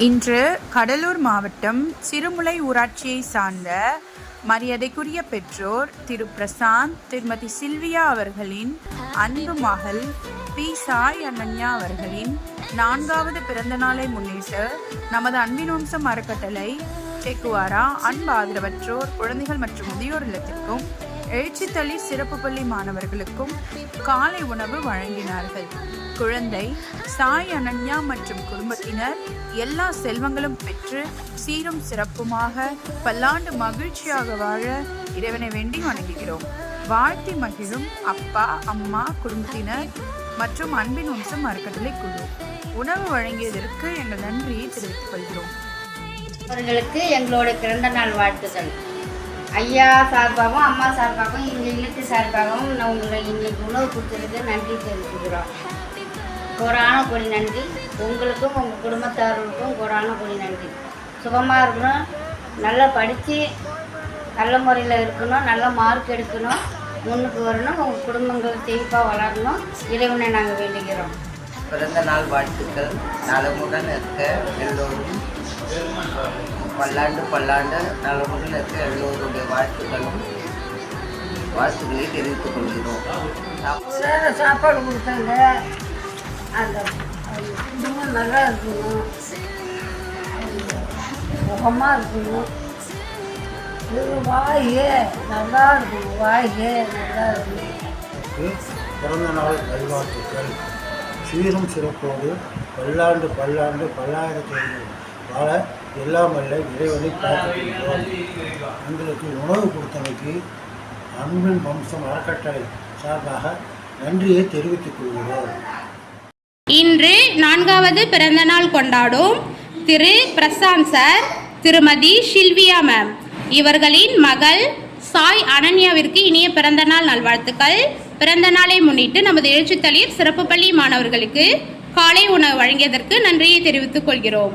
இன்று கடலூர் மாவட்டம் சிறுமுலை ஊராட்சியை சார்ந்த மரியாதைக்குரிய பெற்றோர் திரு பிரசாந்த் திருமதி சில்வியா அவர்களின் அன்பு மகள் பி. சாய் அனன்யா அவர்களின் நான்காவது பிறந்த நாளை முன்னிட்டு நமது அன்பின் வம்சம் அறக்கட்டளை செக்குவாரா அன்பு ஆதரவற்றோர் குழந்தைகள் மற்றும் முதியோர் இல்லத்திற்கும் எழுச்சித்தளி சிறப்பு பள்ளி மாணவர்களுக்கும் காலை உணவு வழங்கினார்கள். குழந்தை சாய் அனன்யா மற்றும் குடும்பத்தினர் எல்லா செல்வங்களும் பெற்று சீரும் சிறப்புமாக பல்லாண்டு மகிழ்ச்சியாக வாழ இறைவனை வேண்டி வணங்குகிறோம். வாழ்த்தி மகிழும் அப்பா அம்மா குடும்பத்தினர் மற்றும் அன்பின் வம்சம் அறக்கட்டளை குழு. உணவு வழங்கியதற்கு எங்கள் நன்றியை தெரிவித்துக் கொள்கிறோம். அவர்களுக்கு எங்களோட பிறந்த நாள் வாழ்த்துக்கள். ஐயா சார்பாகவும் அம்மா சார்பாகவும் எங்கள் இல்லத்து சார்பாகவும் நான் உங்களை இன்னைக்கு உணவு கொடுத்துருக்கு நன்றி தெரிவிச்சுக்கிறோம் கோடான கொடி நன்றி. உங்களுக்கும் உங்கள் குடும்பத்தார்களுக்கும் கோடான கொடி நன்றி. சுகமாக இருக்கணும். நல்லா படித்து நல்ல முறையில் இருக்கணும். நல்ல மார்க் எடுக்கணும். முன்னுக்கு வரணும். உங்கள் குடும்பங்கள் செழிப்பாக வளரணும். இறைவனை நாங்கள் வேண்டுகிறோம். பிறந்த நாள் வாழ்த்துக்கள். நலமுடன் இருக்க எல்லோரும். பல்லாண்டு பல்லாண்டு நலமுடன் இருக்க எல்லோருடைய வாழ்த்துக்களும் வாழ்த்துக்களை தெரிவித்துக் கொள்கிறோம். சாப்பாடு கொடுத்தாங்க. அந்த குடும்பம் நல்லா இருக்கணும். முகமாக இருக்கணும். இது வாயே நல்லா இருக்கணும். வாயே நல்லா இருக்கணும். பிறந்த நாள் நல்வாழ்த்துக்கள். சீரும் சிறப்போடு பல்லாண்டு பல்லாண்டு பல்லாயிரத்தி ஐநூறு. வாழ எல்லாம் வல்ல இறைவனை பிரார்த்திக்கின்றோம் எங்களுக்கு உணவு கொடுத்தமைக்கு அன்பின் வம்சம் அறக்கட்டளை சார்பாக நன்றியை தெரிவித்துக் கொள்கிறோம். இன்று நான்காவது பிறந்தநாள் கொண்டாடும் திரு பிரசாந்த் சார் திருமதி ஷில்வியா மேம் இவர்களின் மகள் சாய் அனன்யாவிற்கு இனிய பிறந்தநாள் நல்வாழ்த்துக்கள். பிறந்த நாளை முன்னிட்டு நமது எழுச்சித்தளிர் சிறப்பு பள்ளி மாணவர்களுக்கு காலை உணவு வழங்கியதற்கு நன்றியை தெரிவித்துக் கொள்கிறோம்.